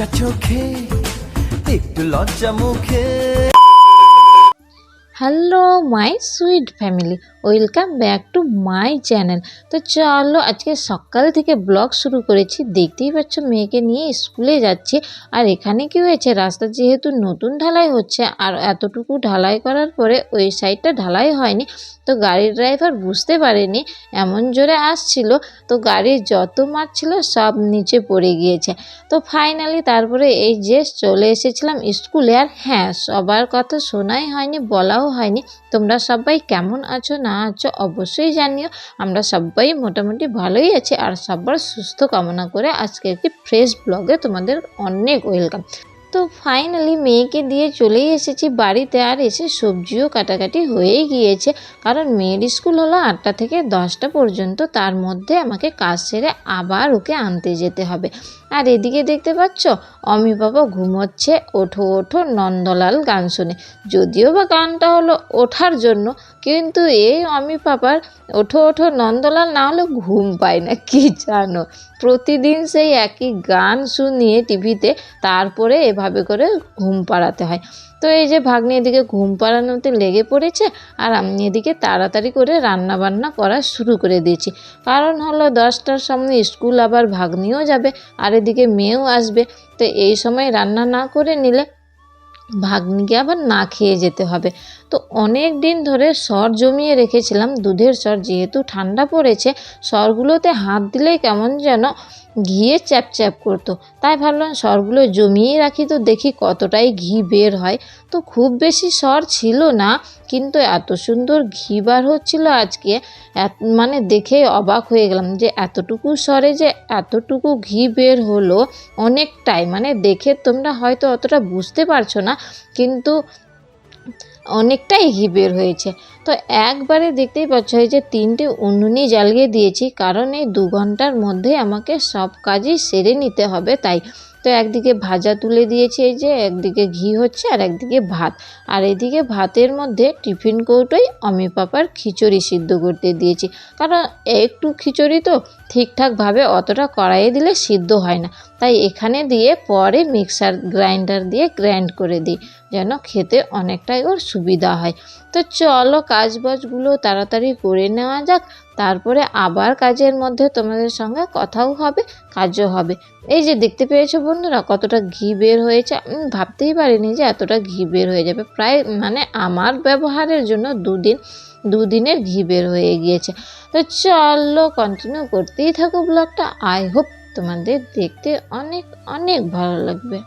লজ্জা চোখে, একটু লজ্জা মুখে। Hello, my sweet family, welcome back to my channel. তো চলো, আজকে সকাল থেকে ব্লগ শুরু করেছি। দেখতেই পাচ্ছ, মেয়েকে নিয়ে স্কুলে যাচ্ছি। আর এখানে কি হয়েছে, রাস্তা যেহেতু নতুন ঢালাই হচ্ছে, আর এতটুকু ঢালাই করার পরে ওই সাইডটা ঢালাই হয়নি। তো গাড়ির ড্রাইভার বুঝতে পারেনি, এমন জোরে আসছিল, তো গাড়ির যত মাছ ছিল সব নিচে পড়ে গিয়েছে। তো ফাইনালি তারপরে এই যে চলে এসেছিলাম স্কুলে, আর হ্যাঁ সবার কথা শোনাই হয়নি, বলাও হয়নি। তোমরা সবাই কেমন আছো, না আছো, অবশ্যই জানিও। আমরা সবাই মোটামুটি ভালোই আছি, আর সবার সুস্থ কামনা করে আজকে একটি ফ্রেশ ব্লগে তোমাদের অনেক ওয়েলকাম তো ফাইনালি মেয়েকে দিয়ে চলেই এসেছি বাড়িতে আর এসে সবজিও কাটাকাটি হয়েই গিয়েছে। কারণ মেয়ের স্কুল হলো আটটা থেকে দশটা পর্যন্ত। তার মধ্যে আমাকে কাজ সেরে আবার ওকে আনতে যেতে হবে। আর এদিকে দেখতে পাচ্ছ? অমি বাবা ঘুমোচ্ছে, ওঠো ওঠো, নন্দলাল গান শুনে। যদিও বা গানটা হলো ওঠার জন্য, কিন্তু এই অমি পাপার ওঠো ওঠো, নন্দলাল না হলে ঘুম পায় না, কি জানো? প্রতিদিন সেই একই গান শুনিয়ে টিভিতে তারপরে এভাবে করে ঘুম পাড়াতে হয়। তো এই যে ভাগ্নি এদিকে ঘুম পাড়ানোতে লেগে পড়েছে আর আমি এদিকে তাড়াতাড়ি করে রান্না বান্না করা শুরু করে দিয়েছি। কারণ হলো দশটার সামনে স্কুল আবার ভাগ্নিও যাবে আর এদিকে মেয়েও আসবে। তো এই সময় রান্না না করে নিলে ভাগ্নিকে আবার না খেয়ে যেতে হবে। তো অনেক দিন ধরে সর জমিয়ে রেখেছিলাম, দুধের সর। যেহেতু ঠান্ডা পড়েছে, সরগুলোতে হাত দিলেই কেমন যেন ঘিয়ে চ্যাপ চ্যাপ করতো। তাই ভাবলাম সরগুলো জমিয়ে রাখি তো দেখি কতটাই ঘি বের হয়। তো খুব বেশি সর ছিল না, কিন্তু এত সুন্দর ঘি বার হচ্ছিল আজকে। মানে দেখে অবাক হয়ে গেলাম যে এতটুকু সরে যে এতটুকু ঘি বের হলো অনেকটাই। মানে দেখে তোমরা হয়তো অতটা বুঝতে পারছ না, কিন্তু অনেকটাই ঘি বের হয়েছে। তো একবারে দেখতেই পাচ্ছ এই যে তিনটে উনুনি জ্বালিয়ে দিয়েছি, কারণ এই দু ঘণ্টার মধ্যে আমাকে সব কাজই সেরে নিতে হবে, তাই তো একদিকে ভাজা তুলে দিয়েছি এই যে, একদিকে ঘি হচ্ছে আর একদিকে ভাত। আর এদিকে ভাতের মধ্যে টিফিন কৌটোয় অমি পাপার খিচুড়ি সিদ্ধ করতে দিয়েছি। কারণ একটু খিচুড়ি তো ঠিকঠাকভাবে অতটা কড়াইয়ে দিলে সিদ্ধ হয় না। তাই এখানে দিয়ে পরে মিক্সার গ্রাইন্ডার দিয়ে গ্রাইন্ড করে দিই, যেন খেতে অনেকটাই ওর সুবিধা হয়। তো চলো কাজ বাজগুলো তাড়াতাড়ি করে নেওয়া যাক। তারপরে আবার কাজের মধ্যে তোমাদের সঙ্গে কথাও হবে, কাজও হবে। এই যে দেখতে পেয়েছ বন্ধুরা কতটা ঘি বের হয়েছে ভাবতেই পারিনি যে এতটা ঘি বের হয়ে যাবে। প্রায় মানে আমার ব্যবহারের জন্য দুদিন, দুদিনের ঘি বের হয়ে গিয়েছে। তো চলো কন্টিনিউ করতেই থাকো ব্লগটা আই হোপ তোমাদের দেখতে অনেক অনেক ভালো লাগবে।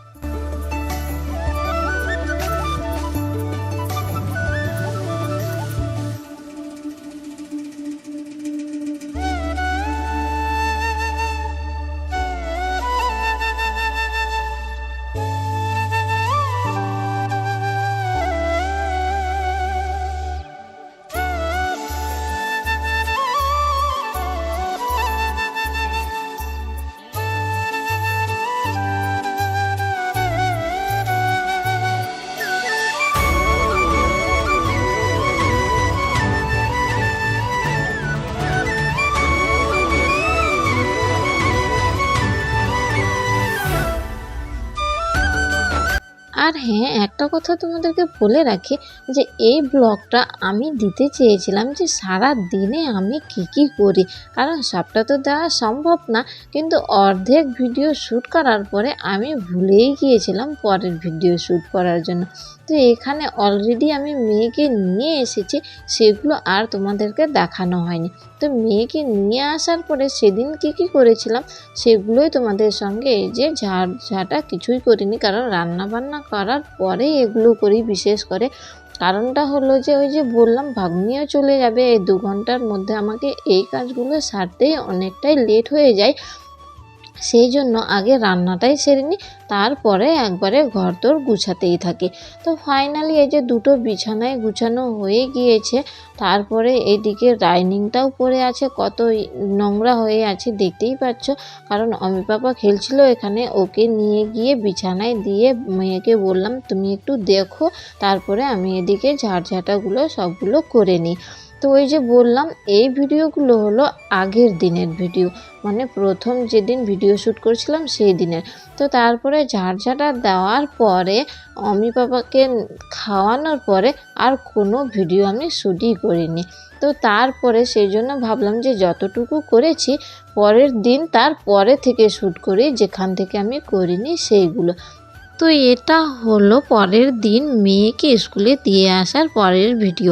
আর হ্যাঁ একটা কথা তোমাদেরকে বলে রাখি যে এই ব্লগটা আমি দিতে চেয়েছিলাম যে সারা দিনে আমি কি কি করি। কারণ সবটা তো দেওয়া সম্ভব না, কিন্তু অর্ধেক ভিডিও শ্যুট করার পরে আমি ভুলেই গিয়েছিলাম পরের ভিডিও শ্যুট করার জন্য। তো এখানে অলরেডি আমি মেয়েকে নিয়ে এসেছি, সেগুলো আর তোমাদেরকে দেখানো হয়নি। তো মেয়েকে নিয়ে আসার পরে সেদিন কি কি করেছিলাম, সেগুলোই তোমাদের সঙ্গে এই যে ঝাড়, ঝাঁটা কিছুই করিনি, কারণ রান্না বান্না করার পরে এগুলো করি বিশেষ করে। কারণটা হলো যে ওই যে বললাম, ভাগ্নিও চলে যাবে, এই দু ঘণ্টার মধ্যে আমাকে এই কাজগুলো সারতেই অনেকটাই লেট হয়ে যায়। সেই জন্য আগে রান্নাটাই সেরে নিই তারপরে একবারে ঘর তোর গুছাতেই থাকি। তো ফাইনালি এই যে দুটো বিছানায় গুছানো হয়ে গিয়েছে, তারপরে এদিকে ডাইনিংটাও পড়ে আছে, কত নোংরা হয়ে আছে দেখতেই পাচ্ছ। কারণ অমি পাপা খেলছিল এখানে, ওকে নিয়ে গিয়ে বিছানায় দিয়ে মেয়েকে বললাম, তুমি একটু দেখো, তারপরে আমি এদিকে ঝাড়ঝাঁটাগুলো সবগুলো করে নিই। তো ওই যে বললাম, এই ভিডিওগুলো হলো আগের দিনের ভিডিও। মানে প্রথম যেদিন ভিডিও শ্যুট করেছিলাম সেই দিনের। তো তারপরে ঝাড়ঝাঁটা দেওয়ার পরে অমি পাপাকে খাওয়ানোর পরে আর কোনো ভিডিও আমি শ্যুটই করিনি। তো তারপরে সেই জন্য ভাবলাম যে যতটুকু করেছি, পরের দিন তার পরে থেকে শ্যুট করি, যেখান থেকে আমি করিনি সেইগুলো। তো এটা হলো পরের দিন মেয়েকে স্কুলে দিয়ে আসার পরের ভিডিও।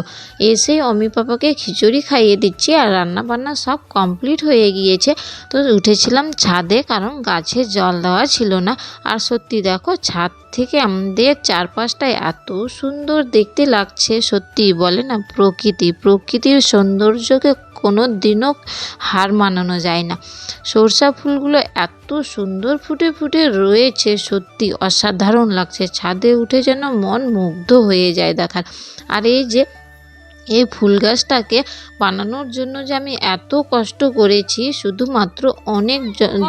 এসে অমি পাপাকে খিচুড়ি খাইয়ে দিচ্ছি আর রান্না বান্না সব কমপ্লিট হয়ে গিয়েছে। তো উঠেছিলাম ছাদে কারণ গাছে জল দেওয়া ছিল না। আর সত্যি দেখো, ছাদ থেকে আমাদের চারপাশটায় এত সুন্দর দেখতে লাগছে। সত্যি বলে না, প্রকৃতি। প্রকৃতির সৌন্দর্যকে কোনো দিনও হার মানানো যায় না। সরষা ফুলগুলো এত সুন্দর ফুটে ফুটে রয়েছে সত্যি অসাধারণ লাগছে। ছাদে উঠে যেন মন মুগ্ধ হয়ে যায় দেখার। আর এই যে এই ফুল গাছটাকে বানানোর জন্য যে আমি এত কষ্ট করেছি শুধুমাত্র অনেক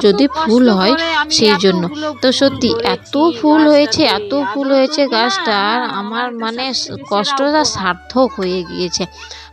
যদি ফুল হয় সেই জন্য। তো সত্যি এত ফুল হয়েছে এত ফুল হয়েছে গাছটা আর আমার মানে কষ্টটা সার্থক হয়ে গিয়েছে।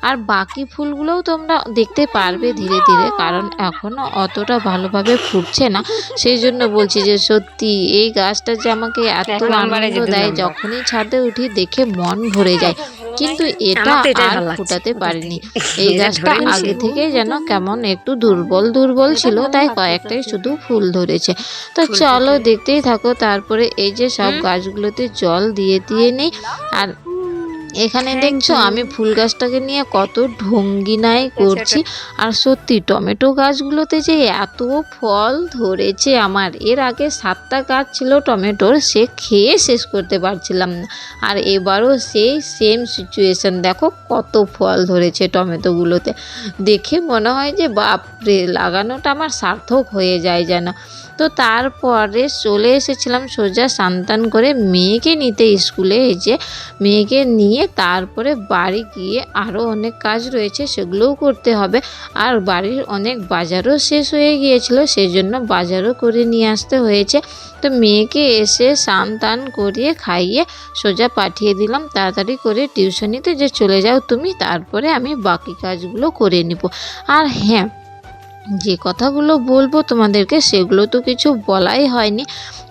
আর বাকি ফুলগুলোও তোমরা দেখতে পারবে ধীরে ধীরে কারণ এখনও অতটা ভালোভাবে ফুটছে না। সেই জন্য বলছি যে সত্যি এই গাছটা যে আমাকে এত আনন্দ দেয় যখনই ছাদে উঠি দেখে মন ভরে যায়। কিন্তু এটা আর ফুটাতে পারিনি। এই গাছটা আগে থেকে যেন কেমন একটু দুর্বল দুর্বল ছিল তাই কয়েকটাই শুধু ফুল ধরেছে। তো চলো দেখতেই থাকো তারপরে এই যে সব গাছগুলোতে জল দিয়ে দিয়ে নেই। আর এখানে দেখছ আমি ফুল গাছটাকে নিয়ে কত ঢঙ্গিনাই করছি। আর সত্যি টমেটো গাছগুলোতে যে এত ফল ধরেছে আমার এর আগে সাতটা গাছ ছিল টমেটোর সে খেয়ে শেষ করতে পারছিলাম না। আর এবারও সেই সেম সিচুয়েশন দেখো কত ফল ধরেছে টমেটোগুলোতে। দেখে মনে হয় যে বাপরে লাগানোটা আমার সার্থক হয়ে যায় যেন। তো তারপরে চলে এসেছিলাম সোজা সান্তান করে মেয়েকে নিতে স্কুলে। এই যে মেয়েকে নিয়ে তারপরে বাড়ি গিয়ে আরও অনেক কাজ রয়েছে, সেগুলোও করতে হবে। আর বাড়ির অনেক বাজারও শেষ হয়ে গিয়েছিল সেই জন্য বাজারও করে নিয়ে আসতে হয়েছে। তো মেয়েকে এসে স্নান টান করিয়ে খাইয়ে সোজা পাঠিয়ে দিলাম, তাড়াতাড়ি করে টিউশনিতে যে চলে যাও তুমি, তারপরে আমি বাকি কাজগুলো করে নিব। আর হ্যাঁ যে কথাগুলো বলব তোমাদেরকে সেগুলো তো কিছু বলাই হয়নি।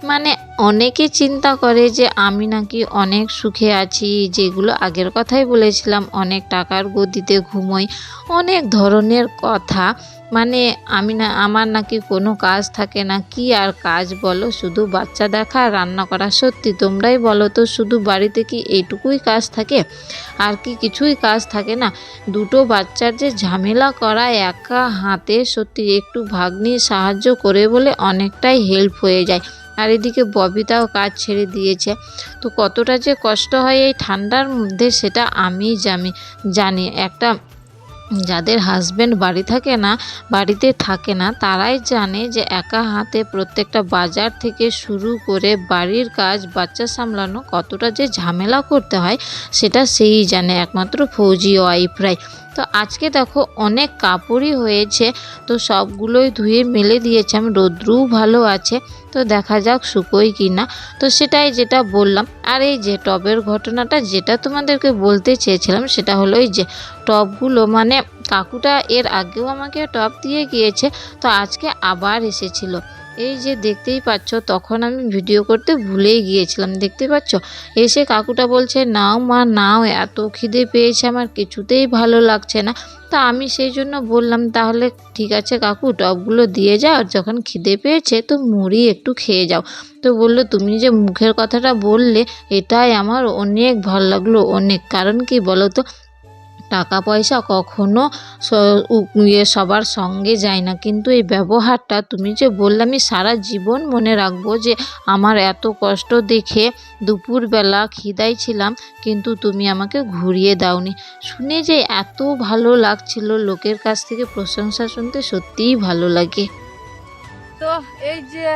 মানে অনেকে চিন্তা করে যে আমি নাকি অনেক সুখে আছি, যেগুলো আগের কথাই বলেছিলাম, অনেক টাকার গদিতে ঘুমোই, অনেক ধরনের কথা। মানে আমি না, আমার নাকি কোনো কাজ থাকে না। কি আর কাজ বলো? শুধু বাচ্চা দেখা, রান্না করা সত্যি। তোমরাই বলো তো, শুধু বাড়িতে কি এইটুকুই কাজ থাকে? আর কি কিছুই কাজ থাকে না? দুটো বাচ্চার যে ঝামেলা করা একা হাতে সত্যি একটু ভাগ্নি সাহায্য করে বলে অনেকটাই হেল্প হয়ে যায়। আর এদিকে ববিতাও কাজ ছেড়ে দিয়েছে। তো কতটা যে কষ্ট হয় এই ঠান্ডার মধ্যে সেটা আমি জানি জানি। একটা যাদের হাজব্যান্ড বাড়ি থাকে না, বাড়িতে থাকে না, তারাই জানে যে একা হাতে প্রত্যেকটা বাজার থেকে শুরু করে বাড়ির কাজ, বাচ্চা সামলানো কতটা যে ঝামেলা করতে হয়, সেটা সেই জানে। একমাত্র ফৌজি ওয়াইফরাই। তো আজকে দেখো অনেক কাপড়ই হয়েছে, তো সবগুলোই ধুয়ে মেলে দিয়েছে। আমি রোদ্রুও ভালো আছে, তো দেখা যাক শুকোয় কি না তো সেটাই যেটা বললাম, আর এই যে টবের ঘটনাটা যেটা তোমাদেরকে বলতে চেয়েছিলাম সেটা হলো এই যে টবগুলো মানে কাকুটা এর আগেও আমাকে টব দিয়ে গিয়েছে, তো আজকে আবার এসেছিল। এই যে দেখতেই পাচ্ছ, তখন আমি ভিডিও করতে ভুলেই গিয়েছিলাম, দেখতে পাচ্ছ? এসে কাকুটা বলছে, নাও মা, নাও, এত খিদে পেয়েছে, আমার কিছুতেই ভালো লাগছে না। তা আমি সেই জন্য বললাম, তাহলে ঠিক আছে কাকু টবগুলো দিয়ে যাও যখন খিদে পেয়েছে, তো মুড়ি একটু খেয়ে যাও। তো বলল, তুমি যে মুখের কথাটা বললে, এটাই আমার অনেক ভালো লাগল, অনেক। কারণ কি বলো তো টাকা পয়সা কখনো ইয়ে সবার সঙ্গে যায় না। কিন্তু এই ব্যবহারটা তুমি যে বললে, আমি সারা জীবন মনে রাখব যে আমার এত কষ্ট দেখে দুপুরবেলা খিদাই ছিলাম, কিন্তু তুমি আমাকে ঘুরিয়ে দাওনি। শুনে যে এত ভালো লাগছিল, লোকের কাছ থেকে প্রশংসা শুনতে সত্যিই ভালো লাগে। তো এই যে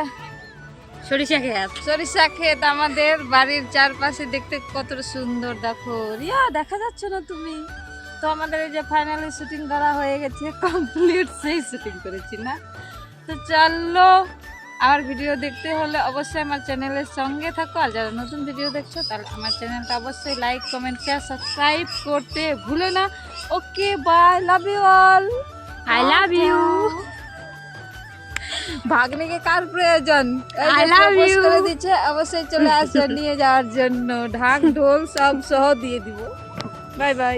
সরিষা খেত, সরিষা ক্ষেত আমাদের বাড়ির চারপাশে দেখতে কতটা সুন্দর দেখো। রিয়া, দেখা যাচ্ছে না তুমি? তো আমাদের এই যে ফাইনালি শুটিং করা হয়ে গেছে কমপ্লিট সেই শুটিং করেছি না। তো চলো আমার ভিডিও দেখতে হলে অবশ্যই আমার চ্যানেলের সঙ্গে থাকো আর যারা নতুন ভিডিও দেখছ তাহলে আমার চ্যানেলটা অবশ্যই লাইক কমেন্ট শেয়ার সাবস্ক্রাইব করতে ভুলো না। Okay bye love you all I love you. ভাগ্নিকে কার প্রয়োজন? I love you. করে দিচ্ছে অবশ্যই চলে আসবে নিয়ে যাওয়ার জন্য। ঢাক ঢোল সব সহ দিয়ে দিব। Bye bye